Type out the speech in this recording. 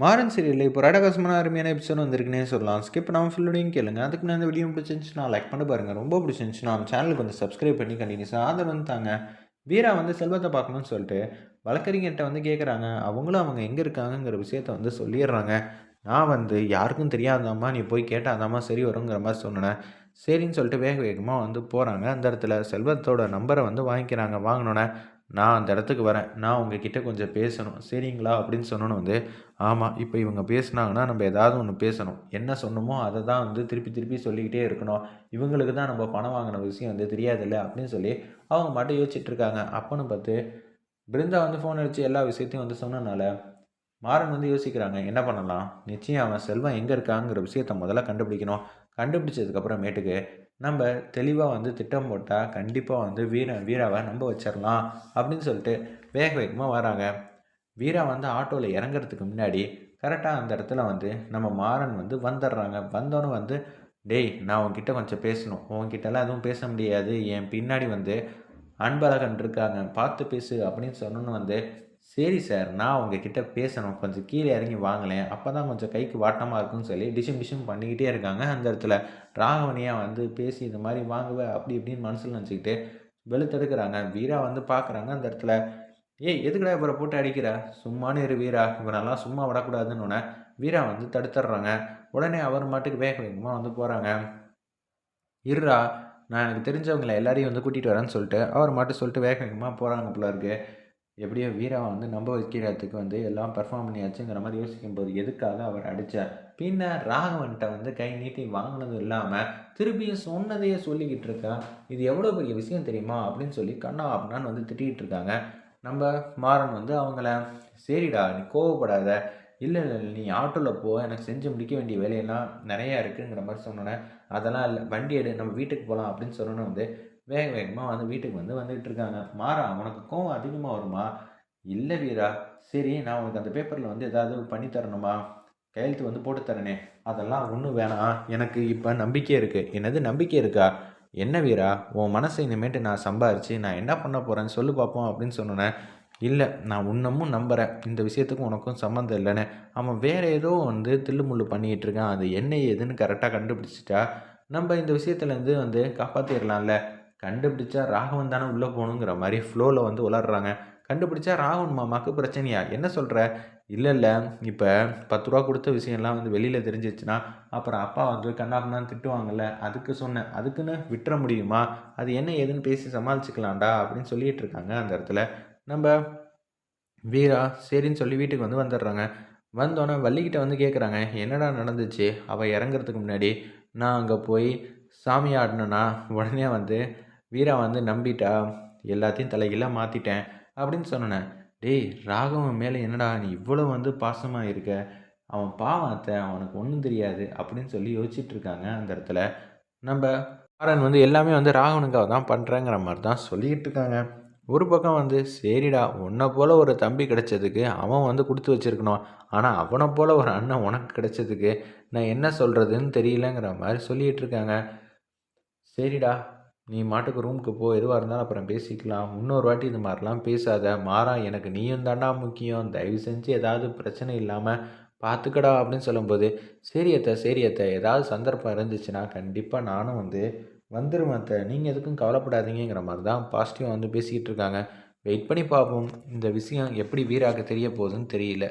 மாறன் சீரியலில் இப்போ ராடகாசமான அருமையான எபிசோட் வந்திருக்குன்னே சொல்லலாம். ஸ்கிப் பண்ணாமல் ஃபுல்லோடையும் கேளுங்க. அதுக்கு நான் இந்த வீடியோ பிடிச்சிருந்துச்சுன்னா லைக் பண்ணி பாருங்கள் ரொம்ப பிடிச்சிருந்துச்சுன்னா நம்ம சேனலுக்கு வந்து சப்ஸ்கிரைப் பண்ணி கண்டினியூஸாக ஆதரவு வந்து தாங்க. வீரா வந்து செல்வத்தை பார்க்கணும்னு சொல்லிட்டு வழக்கறிஞர்கிட்ட வந்து கேட்குறாங்க அவங்களும் அவங்க எங்கே இருக்காங்கங்கிற விஷயத்த வந்து சொல்லிடுறாங்க. நான் வந்து யாருக்கும் தெரியாதாம்மா நீ போய் கேட்டாதாம்மா சரி வருங்கிற மாதிரி சொன்னேன். சரின்னு சொல்லிட்டு வேக வேகமாக வந்து போகிறாங்க அந்த இடத்துல செல்வத்தோட நம்பரை வந்து வாங்கிக்கிறாங்க. வாங்கினோன்னே நான் அந்த இடத்துக்கு வரேன். நான் உங்ககிட்ட கொஞ்சம் பேசணும். சரிங்களா? அப்படின்னு சொன்னோன்னு வந்து ஆமாம் இப்போ இவங்க பேசுனாங்கன்னா நம்ம ஏதாவது ஒன்று பேசணும். என்ன சொன்னமோ அதை தான் வந்து திருப்பி திருப்பி சொல்லிக்கிட்டே இருக்கணும். இவங்களுக்கு தான் நம்ம பணம் வாங்கின விஷயம் வந்து தெரியாதில்ல அப்படின்னு சொல்லி அவங்க மட்டும் யோசிச்சுட்டு இருக்காங்க. அப்போன்னு பார்த்து பிருந்தா வந்து ஃபோன் அடித்து எல்லா விஷயத்தையும் வந்து சொன்னனால மாறன் வந்து யோசிக்கிறாங்க. என்ன பண்ணலாம்? நிச்சயம் அவன் செல்வம் எங்கே இருக்காங்கிற விஷயத்த முதல்ல கண்டுபிடிக்கணும். கண்டுபிடிச்சதுக்கப்புறமேட்டுக்கு நம்ம தெளிவாக வந்து திட்டம் போட்டால் கண்டிப்பாக வந்து வீரன் வீராவை நம்ப வச்சிடலாம் அப்படின்னு சொல்லிட்டு வேக வேகமாக வராங்க. வீரா வந்து ஆட்டோவில் இறங்குறதுக்கு முன்னாடி கரெக்டாக அந்த இடத்துல வந்து நம்ம மாறன் வந்து வந்துடுறாங்க. வந்தோன்னே வந்து டேய் நான் உங்ககிட்ட கொஞ்சம் பேசணும். உங்ககிட்டலாம் எதுவும் பேச முடியாது. என் பின்னாடி வந்து அன்பழகன் இருக்காங்க. பார்த்து பேசு அப்படின்னு சொன்னோன்னு வந்து சரி சார் நான் உங்ககிட்ட பேசணும். கொஞ்சம் கீழே இறங்கி வாங்கலேன் அப்போ தான் கொஞ்சம் கைக்கு வாட்டமாக இருக்குன்னு சொல்லி டிஷும் டிஷும் பண்ணிக்கிட்டே இருக்காங்க. அந்த இடத்துல ராகவனியாக வந்து பேசி இந்த மாதிரி வாங்குவேன் அப்படி இப்படின்னு மனசில் நினச்சிக்கிட்டு வெளுத்தெடுக்கிறாங்க. வீரா வந்து பார்க்குறாங்க அந்த இடத்துல. ஏய் எதுக்குடா இவரை போட்டு அடிக்கிற? சும்மானு இரு வீரா. இவனெல்லாம் சும்மா விடக்கூடாதுன்னு வீரா வந்து தடுத்துடுறாங்க. உடனே அவர் மாட்டுக்கு வேக வேகமாக வந்து போகிறாங்க இருறா நான் எனக்கு தெரிஞ்சவங்களை எல்லாரையும் வந்து கூட்டிகிட்டு வரேன்னு சொல்லிட்டு அவர் மட்டும் சொல்லிட்டு வேக வேகமாக போகிறாங்க போல இருக்குது எப்படியோ வீராவை வந்து நம்ப வைக்கிறதுக்கு வந்து எல்லாம் பர்ஃபார்ம் பண்ணியாச்சுங்கிற மாதிரி யோசிக்கும் போது எதுக்காக அவர் அடித்தார் பின்ன ராகவன்கிட்ட வந்து கை நீட்டி வாங்கினதும் இல்லாமல் திருப்பியும் சொன்னதையே சொல்லிக்கிட்டு இருக்கா? இது எவ்வளோ பெரிய விஷயம் தெரியுமா? அப்படின்னு சொல்லி கண்ணா அப்படின்னு வந்து திட்டிகிட்டு இருக்காங்க. நம்ம மாறன் வந்து அவங்கள சரிடா நீ கோவப்படாத. இல்லை இல்லை நீ ஆட்டோவில் போ. எனக்கு செஞ்சு முடிக்க வேண்டிய வேலையெல்லாம் நிறையா இருக்குங்கிற மாதிரி சொன்னோன்னே அதெல்லாம் இல்லை. வண்டி எடு. நம்ம வீட்டுக்கு போகலாம் அப்படின்னு சொன்னோன்னே வந்து வேக வேகமாக வந்து வீட்டுக்கு வந்து வந்துக்கிட்டு இருக்காங்க. மாறா உனக்கு கோவம் அதிகமாக வருமா? இல்லை வீரா. சரி நான் உனக்கு அந்த பேப்பரில் வந்து ஏதாவது பண்ணி தரணுமா? கையெழுத்து வந்து போட்டு தரனே. அதெல்லாம் ஒன்றும் வேணாம். எனக்கு இப்போ நம்பிக்கை இருக்குது என்னது நம்பிக்கை இருக்கா? என்ன வீரா? உன் மனசை இனிமேட்டு நான் சம்பாரித்து நான் என்ன பண்ண போகிறேன்னு சொல்லு பார்ப்போம் அப்படின்னு சொன்னேன் இல்லை நான் இன்னமும் நம்புகிறேன் இந்த விஷயத்துக்கும் உனக்கும் சம்மந்தம் இல்லைன்னு. அவன் வேறு ஏதோ வந்து தில்லுமுள்ளு பண்ணிகிட்டு இருக்கான். அது என்ன ஏதுன்னு கரெக்டாக கண்டுபிடிச்சிட்டா நம்ம இந்த விஷயத்துலேருந்து வந்து காப்பாற்றிடலாம்ல கண்டுபிடிச்சா ராகவன் தானே உள்ளே போகணுங்கிற மாதிரி ஃப்ளோவில் வந்து உளர்றாங்க. கண்டுபிடிச்சா ராகவன் மாமாவுக்கு பிரச்சனையா? என்ன சொல்கிற இல்லை இல்லை. இப்போ பத்து ரூபா கொடுத்த விஷயம்லாம் வந்து வெளியில் தெரிஞ்சிச்சுன்னா அப்புறம் அப்பா வந்து கண்ணாப்பண்ணான்னு திட்டுவாங்கல்ல அதுக்கு சொன்னேன். அதுக்குன்னு விட்டுற முடியுமா? அது என்ன ஏதுன்னு பேசி சமாளிச்சுக்கலாம்டா அப்படின்னு சொல்லிகிட்டு இருக்காங்க அந்த இடத்துல. நம்ம வீரா சரின்னு சொல்லி வீட்டுக்கு வந்து வந்துடுறாங்க. வந்தோடனே வள்ளிக்கிட்ட வந்து கேட்குறாங்க என்னடா நடந்துச்சு? அவள் இறங்குறதுக்கு முன்னாடி நான் அங்கே போய் சாமி ஆடினேன்னா உடனே வந்து வீரா வந்து நம்பிட்டா எல்லாத்தையும் தலைகீழாக மாற்றிட்டேன் அப்படின்னு சொன்னேன் டேய் ராகவன் மேலே என்னடா நீ இவ்வளோ வந்து பாசமாக இருக்க? அவன் பாவம் அத்தை அவனுக்கு ஒன்றும் தெரியாது அப்படின்னு சொல்லி யோசிச்சுட்டு இருக்காங்க அந்த இடத்துல. நம்ம ஆரன் வந்து எல்லாமே வந்து ராகவனுக்காக தான் பண்ணுறேங்கிற மாதிரி தான் சொல்லிக்கிட்டு இருக்காங்க. ஒரு பக்கம் வந்து சரிடா உன்னை போல் ஒரு தம்பி கிடைச்சதுக்கு அவன் வந்து கொடுத்து வச்சுருக்கணும். ஆனால் அவனை போல் ஒரு அண்ணன் உனக்கு கிடைச்சதுக்கு நான் என்ன சொல்கிறதுன்னு தெரியலங்கிற மாதிரி சொல்லிகிட்டு இருக்காங்க. சரிடா நீ மாட்டுக்கு ரூமுக்கு போ எதுவாக இருந்தாலும் அப்புறம் பேசிக்கலாம். இன்னொரு வாட்டி இது மாதிரிலாம் பேசாத. மாறா எனக்கு நீயும் தாண்டா முக்கியம். தயவு செஞ்சு ஏதாவது பிரச்சனை இல்லாமல் பார்த்துக்கடா அப்படின்னு சொல்லும்போது சரி அத்தை சரி அத்தை. ஏதாவது சந்தர்ப்பம் இருந்துச்சுன்னா கண்டிப்பாக நானும் வந்து வந்துடுவேன் அத்தை. நீங்கள் எதுக்கும் கவலைப்படாதீங்கிற மாதிரி தான் பாசிட்டிவாக வந்து பேசிக்கிட்டு இருக்காங்க. வெயிட் பண்ணி பார்ப்போம். இந்த விஷயம் எப்படி வீராக தெரிய போகுதுன்னு தெரியல.